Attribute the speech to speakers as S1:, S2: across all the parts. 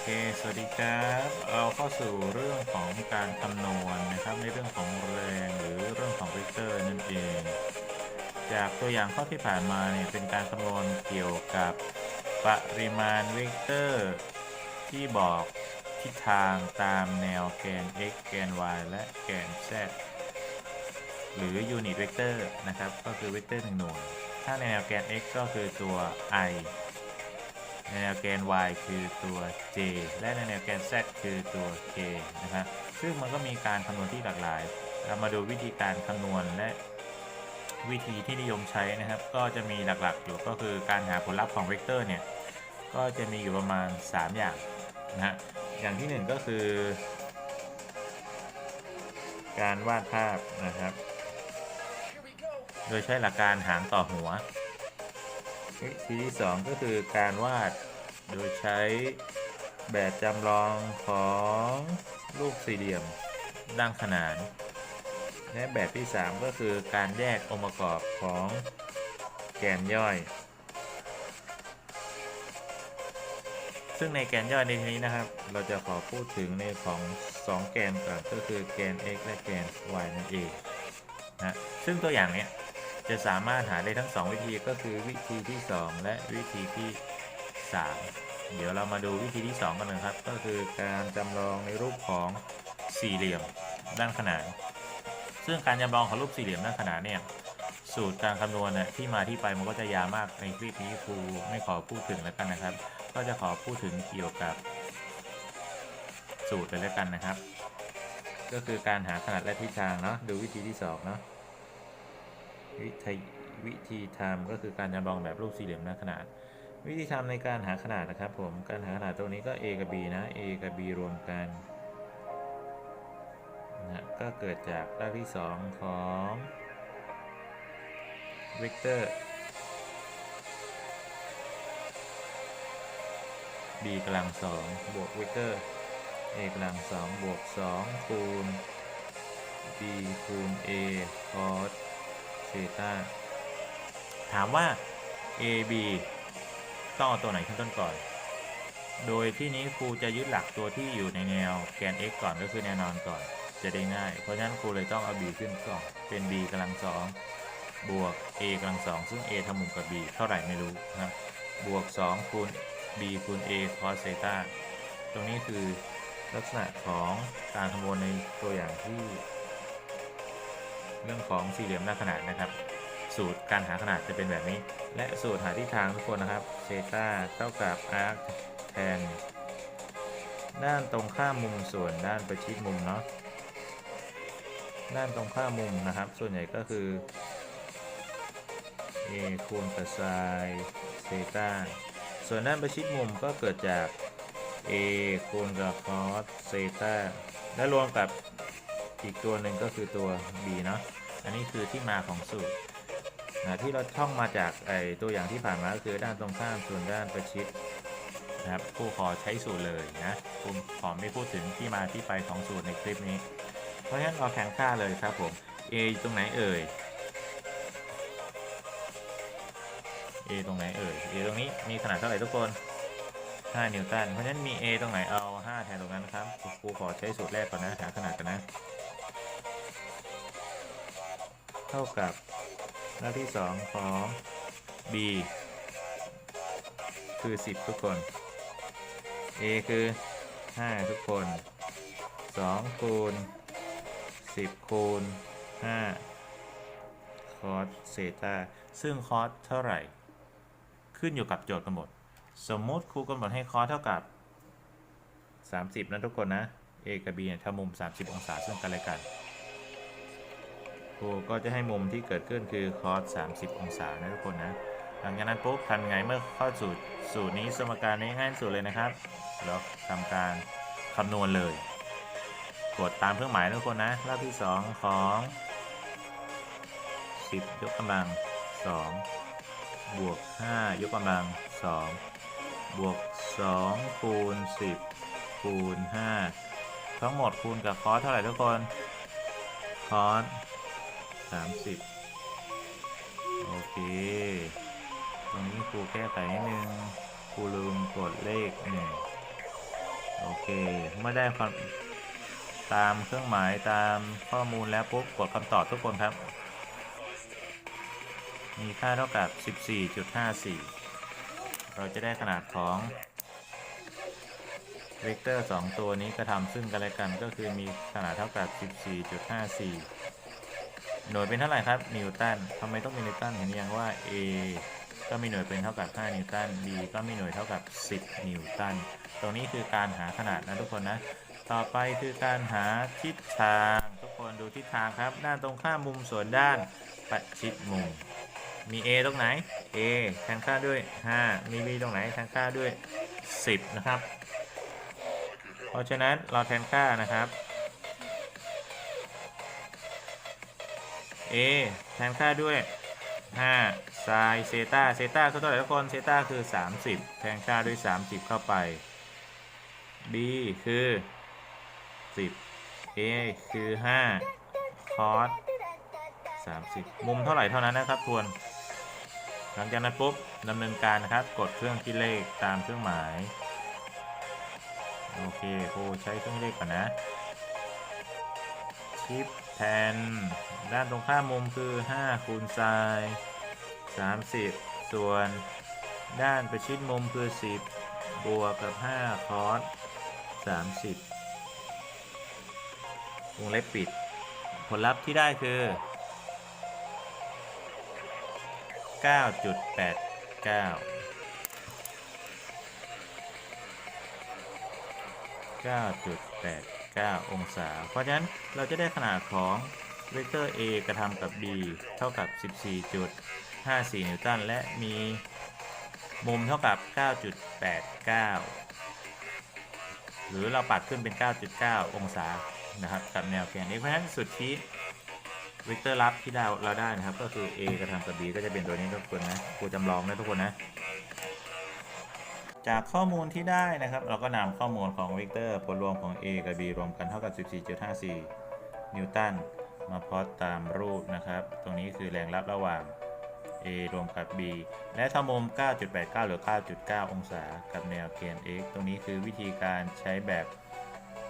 S1: เค สวัสดีครับ เราเข้าสู่เรื่องของการคำนวณนะครับ ในเรื่องของแรงหรือเรื่องของเวกเตอร์นั่นเอง จากตัวอย่างข้อที่ผ่านมาเนี่ยเป็นการคำนวณเกี่ยวกับปริมาณเวกเตอร์ ที่บอกทิศทางตามแนวแกน x แกน y และแกน z หรือยูนิตเวกเตอร์นะครับ ก็คือเวกเตอร์หนึ่งหน่วย ถ้าในแนวแกน x ก็คือตัว i ในแนวแกน y คือตัว j และในแนวแกน z คือตัว k นะครับซึ่งมันก็มีการคำนวณที่หลากหลาย เรามาดูวิธีการคำนวณและวิธีที่นิยมใช้นะครับ ก็จะมีหลักๆอยู่ก็คือการหาผลลัพธ์ของเวกเตอร์เนี่ย ก็จะมีอยู่ประมาณ 3 อย่างนะฮะอย่างที่ 1 ก็คือ การวาดภาพนะครับ โดยใช้หลักการหารต่อหัว วิธีที่2ก็คือการวาดโดยใช้แบบจำลองของรูปสี่เหลี่ยมด้านขนาน และแบบที่ 3 ก็คือการแยกองค์ประกอบของแกนย่อย ซึ่งในแกนย่อยในที่นี้นะครับ เราจะขอพูดถึงในของ 2 แกนก่อนก็คือแกน x และแกน y นั่นเองนะซึ่งตัวอย่างเนี้ย จะสามารถหาได้ทั้ง 2 วิธีก็คือวิธีที่ 2 และวิธีที่ 3 เดี๋ยวเรามาดูวิธีที่ 2 กันนะครับ ก็คือการจำลองในรูปของสี่เหลี่ยมด้านขนาน ซึ่งการจำลองของรูปสี่เหลี่ยมด้านขนานเนี่ยสูตรการคำนวณเนี่ยที่มาที่ไปมันก็จะยาวมากในคลิปนี้ครูไม่ขอพูดถึงแล้วกันนะครับ ก็จะขอพูดถึงเกี่ยวกับ สูตรเลยแล้วกันนะครับ ก็คือการหาขนาดและทิศทางเนาะดูวิธีที่สองเนาะ วิธีวิธีทำก็คือการจำลองแบบรูปสี่เหลี่ยมหน้าขนาด วิธีทำในการหาขนาดนะครับผมการหาขนาดตรงนี้ก็ a กับ b นะ a กับ b รวมกันนะก็เกิดจากรากที่ 2 ของเวกเตอร์ b กำลัง2บวกเวกเตอร์ a กำลัง2บวก 2 คูณ b คูณ a cos เซตาถามว่า a b ต้องเอาตัวไหนขึ้นต้นก่อน โดยที่นี้ครูจะยึดหลักตัวที่อยู่ในแนวแกน x ก่อนก็คือแนวนอนก่อน จะได้ง่าย เพราะฉะนั้นครูเลยต้องเอา b ขึ้นก่อน เป็น b กำลังสองบวก a กำลังสองซึ่ง a ทำมุมกับ b เท่าไหร่ไม่รู้นะครับบวก 2 คูณ b คูณ a cos เซตาตรงนี้คือลักษณะของการคำนวณในตัวอย่างที่ เรื่องของสี่เหลี่ยมหน้าขนาดนะครับ สูตรการหาขนาดจะเป็นแบบนี้ และสูตรหาทิศทางทุกคนนะครับเซต้าเท่ากับ arc tan ด้านตรงข้ามมุมส่วนด้านประชิดมุมเนาะด้านตรงข้ามมุมนะครับ ส่วนใหญ่ก็คือ a คูณกับ sin เซต้าส่วนด้านประชิดมุมก็เกิดจาก a คูณกับ cos เซต้าและรวมกับ อีกตัวหนึ่งก็คือตัว b เนาะอันนี้คือที่มาของสูตรนะที่เราท่องมาจากไอตัวอย่างที่ผ่านมาก็คือด้านตรงข้ามส่วนด้านประชิดนะครับครูขอใช้สูตรเลยนะครูขอไม่พูดถึงที่มาที่ไปของสูตรในคลิปนี้ เพราะฉะนั้นเราแข่งค่าเลยครับผม a อตรงไหนเอ่ย a ตรงไหนเอ่ย a ตรงนี้มีขนาดเท่าไหร่ทุกคน 5 นิวตัน เพราะฉะนั้นมี a ตรงไหนเอา 5 แทนตรงนั้นนะครับครูขอใช้สูตรแรกก่อนนะหาขนาดกันนะ เท่ากับหน้าที่ 2 ของ b คือ 10 ทุกคน a คือ 5 ทุกคน 2 คูณ 10 คูณ 5 คอสเซตาซึ่งคอสเท่าไหร่ ขึ้นอยู่กับโจทย์กำหนด สมมติครูกำหนดให้คอสเท่ากับ 30 นะทุกคนนะ a กับ b เนี่ยทำมุม 30 องศาซึ่งกันและกัน ครูก็จะให้มุมที่เกิดขึ้นคือ cos 30 องศานะทุกคนนะหลังจากนั้นปุ๊บทำยังไงเมื่อเข้าสูตรสูตรนี้สมการนี้ง่ายสุดเลยนะครับแล้วทำการคำนวณเลย กดตามเครื่องหมายทุกคนนะรอบที่ 2 ของ 10 ยกกำลัง 2 บวก 5 ยกกำลัง 2 บวก 2 คูณ 10 คูณ 5 ทั้งหมดคูณกับคอสเท่าไหร่ทุกคน คอส 30โอเค ตรงนี้ครูแก้ไขนิดนึงครูลืมกดเลขหนึ่งเมื่อได้ความตามเครื่องหมายตามข้อมูลแล้วปุ๊บกดคำตอบทุกคนครับ มีค่าเท่ากับ 14.54 เราจะได้ขนาดของเวกเตอร์ 2 ตัวนี้กระทำซึ่งกันและกันก็คือมีขนาดเท่ากับ 14.54 หน่วยเป็นเท่าไหร่ครับนิวตันทำไมต้องเป็นนิวตันเห็นยังว่า A ก็มีหน่วยเป็นเท่ากับ 5 นิวตัน B ก็มีหน่วยเท่ากับ 10 นิวตัน ตรงนี้คือการหาขนาดนะทุกคนนะ ต่อไปคือการหาทิศทาง ทุกคนดูทิศทางครับ ด้านตรงข้ามมุมส่วนด้านประชิดมุม มี A ตรงไหน A แทนค่าด้วย 5 มี B ตรงไหนแทนค่าด้วย 10 นะครับ เพราะฉะนั้นเราแทนค่านะครับ A แทนค่าด้วย5ไซน์เซตาเซตาคือเท่าไหร่ทุกคนเซตาคือ 30 แทนค่าด้วย 30 เข้าไป B คือ 10 A คือ5คอส30 มุมเท่าไหร่เท่านั้นนะครับทวน หลังจากนั้นปุ๊บดำเนินการนะครับ กดเครื่องคิดเลขตามเครื่องหมาย โอเคครูใช้เครื่องคิดเลขก่อนนะชิป แทน ด้านตรงข้ามมุมคือ5คูณไซน์30 ส่วนด้านประชิดมุมคือ 10 บวกกับ 5 คอส30วงเล็บปิด ผลลัพธ์ที่ได้คือ 9.89 9.89 องศา เพราะฉะนั้นเราจะได้ขนาดของเวกเตอร์ A กระทำกับ B เท่ากับ 14.54 นิวตัน และมีมุมเท่ากับ 9.89 หรือเราปัดขึ้นเป็น 9.9 องศา นะครับ กับแนวแกน x เพราะฉะนั้นสุดที่เวกเตอร์ลับที่เราเราได้นะครับ ก็คือ a กระทำกับ b ก็จะเป็นตัวนี้ทุกคนนะครูจำลองนะทุกคนนะ จากข้อมูลที่ได้นะครับ เราก็นำข้อมูลของเวกเตอร์ผลรวมของ a กับ b รวมกันเท่ากับ 14.54 นิวตันมาพอตตามรูปนะครับ ตรงนี้คือแรงรับระหว่าง a รวมกับ b และทำมุม 9.89 หรือ 9.9 องศา กับแนวเกณฑ์ x ตรงนี้คือวิธีการใช้แบบ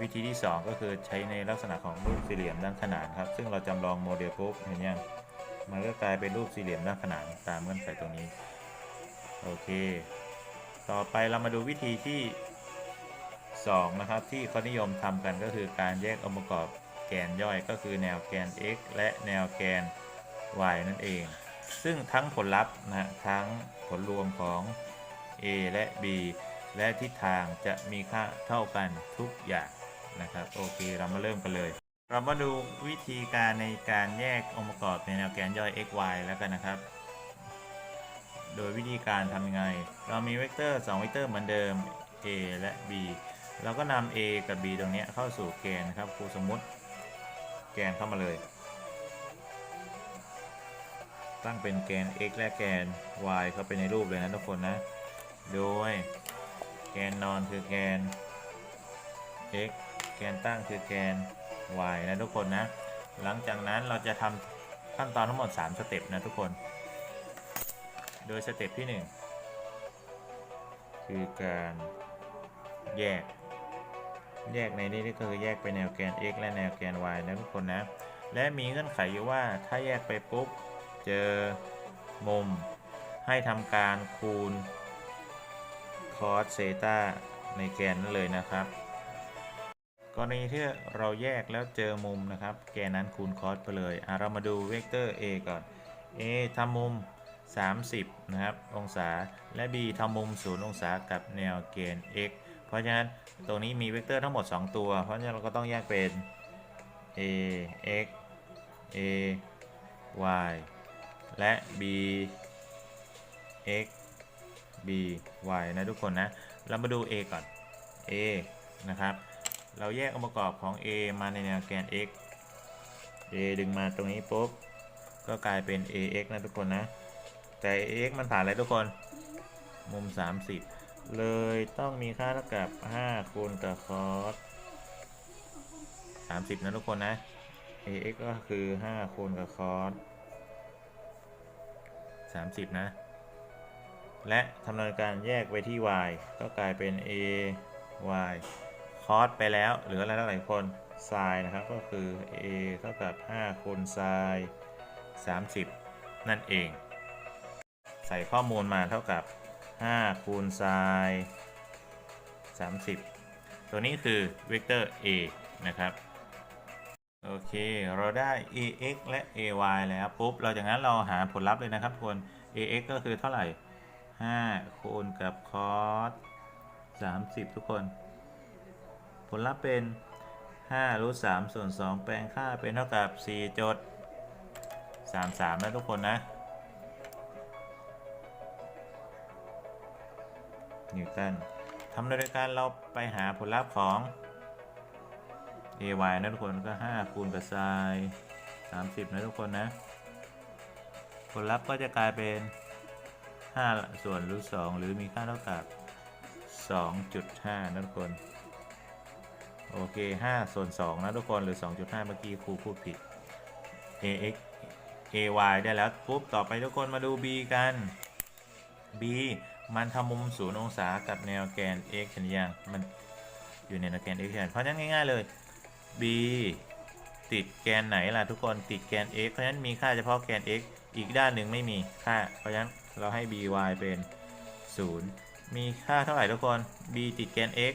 S1: วิธีที่ 2 ก็คือใช้ในลักษณะของรูปสี่เหลี่ยมด้านขนานครับ ซึ่งเราจำลองโมเดลปุ๊บเห็นยังมันก็กลายเป็นรูปสี่เหลี่ยมด้านขนานตามเงื่อนไขตรงนี้ โอเค ต่อไปเรามาดูวิธีที่ 2 นะครับ ที่เขานิยมทำกันก็คือการแยกองค์ประกอบแกนย่อยก็คือแนวแกน x และแนวแกน y นั่นเอง ซึ่งทั้งผลลัพธ์นะฮะทั้งผลรวมของ a และ b และทิศทางจะมีค่าเท่ากันทุกอย่างนะครับโอเคเรามาเริ่มกันเลย เรามาดูวิธีการในการแยกองค์ประกอบในแนวแกนย่อย x y แล้วกันนะครับ โดยวิธีการทำยังไง เรามีเวกเตอร์ 2 เวกเตอร์เหมือนเดิม a และ b เราก็นำ a กับ b ตรงนี้เข้าสู่แกนนะครับครูสมมุติแกนเข้ามาเลย ตั้งเป็นแกน x และแกน y เข้าไปในรูปเลยนะทุกคนนะ โดยแกนนอนคือแกน x แกนตั้งคือแกน y นะทุกคนนะ หลังจากนั้นเราจะทำขั้นตอนทั้งหมด 3 สเต็ปนะทุกคน โดยสเต็ปที่ 1 คือการแยก แยกในนี้ก็คือแยกไปแนวแกน x และแนวแกน y นะทุกคนนะ และมีเงื่อนไขอยู่ว่าถ้าแยกไปปุ๊บ เจอมุมให้ทำการคูณคอสเซตาในแกนนั่นเลยนะครับกรณีที่เราแยกแล้วเจอมุมนะครับ แกนนั้นคูณคอสไปเลย อะ เรามาดูเวกเตอร์ a ก่อน a ทำมุม 30 นะครับ องศา และ b ทำมุม 0 องศากับแนวเกณฑ์ x เพราะฉะนั้นตรงนี้มีเวกเตอร์ทั้งหมด 2 ตัว เพราะฉะนั้นเราก็ต้องแยกเป็น a x a y และ b x b y นะทุกคนนะ เรามาดู a ก่อน a นะครับ เราแยกองค์ประกอบของ a มาในแนวแกน x a ดึงมาตรงนี้ปุ๊บ ก็กลายเป็น ax นะทุกคนนะ แต่ x มันผ่านอะไรทุกคน มุม 30 เลยต้องมีค่าเท่ากับ 5 คูณกับคอส30 นะทุกคนนะ ax ก็คือ 5 คูณกับคอส30 นะ และทำนินการแยกไปที่ y ก็กลายเป็น a y คอสไปแล้ว เหลืออะไรเท่าไหร่คนไซน์นะครับ ก็คือ a เท่ากับ 5 คูณไซน์30 นั่นเอง ใส่ข้อมูลมาเท่ากับ 5 คูณไซน์30 ตัวนี้คือเวกเตอร์ a นะครับ โอเค เราได้ ax และ ay แล้วปุ๊บ เราจากนั้นเราหาผลลัพธ์เลยนะครับทุกคน ax ก็คือเท่าไหร่ 5 คูณกับ cos 30 ทุกคน ผลลัพธ์เป็น 5 รูท3ส่วน 2 แปลงค่าเป็นเท่ากับ 4 จด 33 นะทุกคนนะ นิวตันทำโดยการเราไปหาผลลัพธ์ของ ay นะทุกคนก็ 5 คูณกับ sin 30 นะทุกคนนะ ผลลัพธ์ก็จะกลายเป็น 5 ส่วนรูท2หรือมีค่าเท่ากับ 2.5 นะทุกคน โอเค 5 ส่วน 2 นะทุกคนหรือ 2.5 เมื่อกี้ครูพูดผิด ax ay ได้แล้วปุ๊บต่อไปทุกคนมาดู b กัน b มันทำมุม0องศากับแนวแกน x เห็นยังมันอยู่ในแนวแกน x เห็นเพราะฉะนั้นง่ายๆเลย b ติดแกนไหนล่ะทุกคนติดแกน x เพราะฉะนั้นมีค่าเฉพาะแกน x อีกด้านหนึ่งไม่มีค่า เพราะฉะนั้นเราให้ by เป็น 0 มีค่าเท่าไหร่ทุกคน b ติดแกน x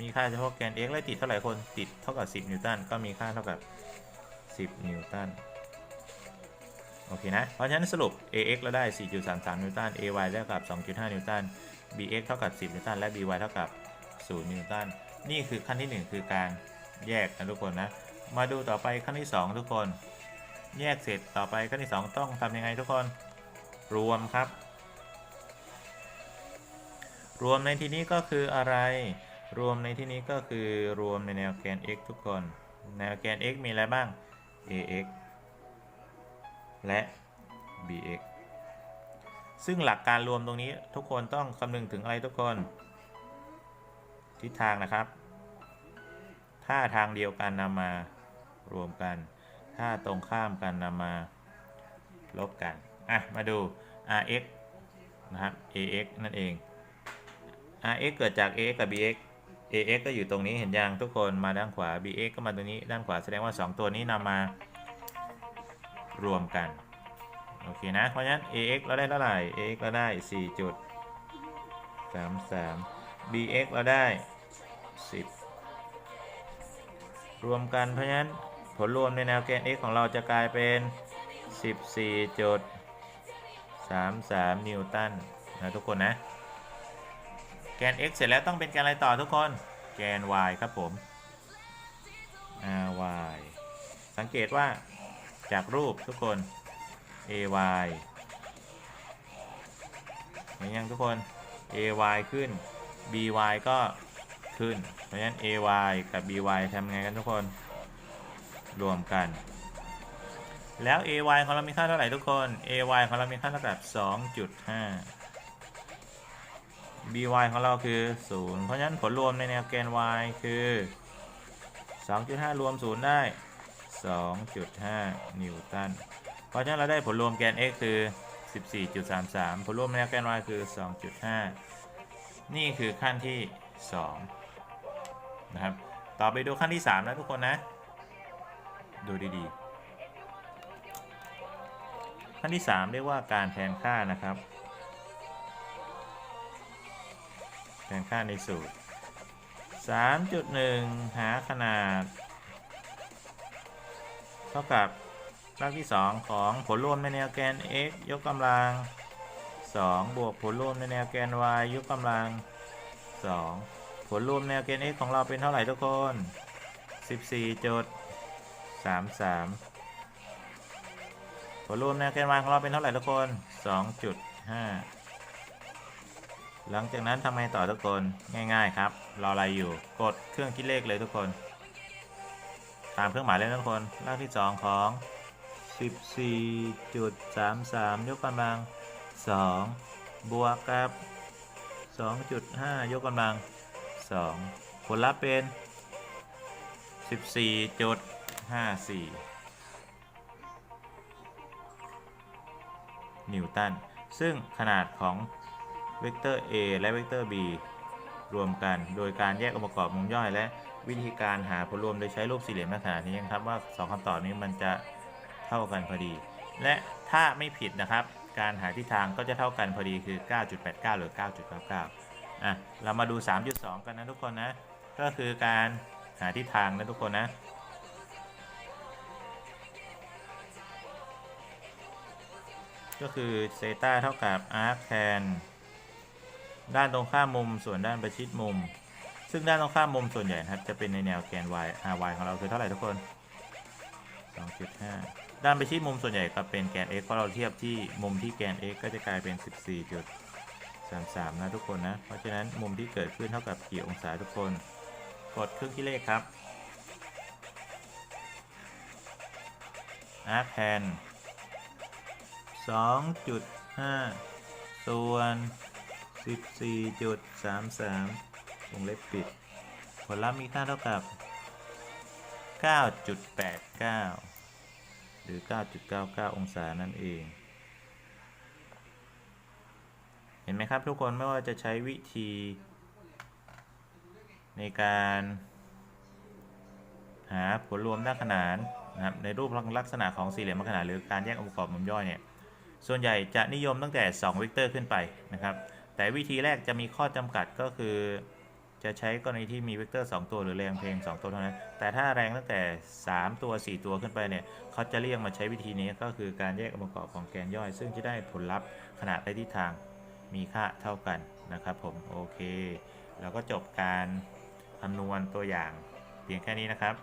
S1: มีค่าเฉพาะแกน x และติดเท่าไหร่คนติดเท่ากับ 10 นิวตันก็มีค่าเท่ากับ 10 นิวตัน โอเคนะ เพราะฉะนั้นสรุป ax เราได้ 4.33 นิวตัน ay เท่ากับ 2.5 นิวตัน bx เท่ากับ 10 นิวตัน และ by เท่ากับ 0 นิวตัน นี่คือขั้นที่ 1 คือการแยกนะทุกคนนะ มาดูต่อไปขั้นที่ 2 ทุกคน แยกเสร็จต่อไปขั้นที่ 2 ต้องทำยังไงทุกคน รวมครับ รวมในที่นี้ก็คืออะไร รวมในที่นี้ก็คือรวมในแนวแกน x ทุกคน แนวแกน x มีอะไรบ้าง ax และ bx ซึ่งหลักการรวมตรงนี้ทุกคนต้องคำนึงถึงอะไรทุกคน ทิศทางนะครับ ถ้าทางเดียวกันนำมารวมกัน ถ้าตรงข้ามกันนำมาลบกัน อะ มาดู rx นะครับ ax นั่นเอง rx เกิดจาก ax กับ bx ax ก็อยู่ตรงนี้เห็นยังทุกคนมาด้านขวา bx ก็มาตรงนี้ด้านขวาแสดงว่า 2 ตัวนี้นำมา รวมกัน โอเคนะ เพราะฉะนั้น ax เราได้เท่าไหร่ ax เราได้4.33 bx เราได้ 10 รวมกันเพราะฉะนั้นผลรวมในแนวแกน x ของเราจะกลายเป็น 14.33 นิวตันนะทุกคนนะ แกน x เสร็จแล้วต้องเป็นแกนอะไรต่อทุกคน แกน y ครับผม ry สังเกตว่า จากรูปทุกคน ay เห็นยังทุกคน ay ขึ้น by ก็ขึ้น เพราะฉะนั้น ay กับ by ทำไงกันทุกคน รวมกัน แล้ว ay ของเรามีค่าเท่าไหร่ทุกคน ay ของเรามีค่าเท่ากับ 2.5 by ของเราคือ 0 เพราะฉะนั้นผลรวมในแนวแกน y คือ 2.5 รวม 0 ได้ 2.5 นิวตัน เพราะฉะนั้นเราได้ผลรวมแกน x คือ 14.33 ผลรวมในแนวแกน y คือ 2.5 นี่คือขั้นที่ 2 นะครับ ต่อไปดูขั้นที่ 3 นะทุกคนนะ ดูดีๆ ขั้นที่ 3 เรียกว่าการแทนค่านะครับ แทนค่าในสูตร 3.1 หาขนาด เท่ากับรากที่ 2 ของผลรวมในแนวแกน x ยกกำลัง 2 บวกผลรวมในแนวแกน y ยกกำลัง 2 ผลรวมแนวแกน x ของเราเป็นเท่าไหร่ทุกคน 14.33 ผลรวมแนวแกน y ของเราเป็นเท่าไหร่ทุกคน 2.5 หลังจากนั้นทำไงต่อทุกคนง่าย ๆ ครับ รออะไรอยู่กดเครื่องคิดเลขเลยทุกคน ตามเครื่องหมายเลยนะทุกคนรากที่ 2 ของ 14.33 ยกกำลัง 2 บวกกับ 2.5 ยกกำลัง 2 ผลลัพธ์เป็น 14.54 นิวตัน ซึ่งขนาดของเวกเตอร์ a และเวกเตอร์ b รวมกัน โดยการแยกองค์ประกอบมุมย่อยและ วิธีการหาผลรวมโดยใช้รูปสี่เหลี่ยมลักษณะนี้นะครับว่าสองคำตอบนี้มันจะเท่ากันพอดี และถ้าไม่ผิดนะครับ การหาทิศทางก็จะเท่ากันพอดีคือ 9.89 หรือ 9.99อะเรามาดู 3.2 กันนะทุกคนนะ ก็คือการหาทิศทางนะทุกคนนะก็คือเซตาเท่ากับ arc tan ด้านตรงข้ามมุมส่วนด้านประชิดมุม ซึ่งด้านตรงข้ามมุมส่วนใหญ่ครับจะเป็นในแนวแกน y ry ของเราคือเท่าไหร่ทุกคน 2.5 ด้านไปชิดมุมส่วนใหญ่ก็เป็นแกน x เพราะเราเทียบที่มุมที่แกน x ก็จะกลายเป็น 14.33 นะทุกคนนะ เพราะฉะนั้นมุมที่เกิดขึ้นเท่ากับกี่องศาทุกคน กดเครื่องคิดเลขครับ arc tan 2.5 ส่วน 14.33 วงเล็บปิด ผลลัพธ์มีค่าเท่ากับ 9.89 หรือ 9.99 องศานั่นเอง เห็นไหมครับทุกคนไม่ว่าจะใช้วิธี ในการหาผลรวมด้านขนานนะครับในรูปลักษณะของสี่เหลี่ยมขนานหรือการแยกองค์ประกอบมุมย่อยเนี่ยส่วนใหญ่จะนิยมตั้งแต่ 2 เวกเตอร์ขึ้นไปนะครับ แต่วิธีแรกจะมีข้อจำกัดก็คือ จะใช้กรณีที่มีเวกเตอร์ 2 ตัวหรือแรงเพลง 2 ตัวเท่านั้น แต่ถ้าแรงตั้งแต่ 3 ตัว 4 ตัวขึ้นไปเนี่ยเขาจะเรียกมาใช้วิธีนี้ก็คือการแยกองค์ประกอบของแกนย่อย ซึ่งจะได้ผลลัพธ์ขนาดและทิศทางมีค่าเท่ากันนะครับผมโอเคเราก็จบการคำนวณตัวอย่างเพียงแค่นี้นะครับ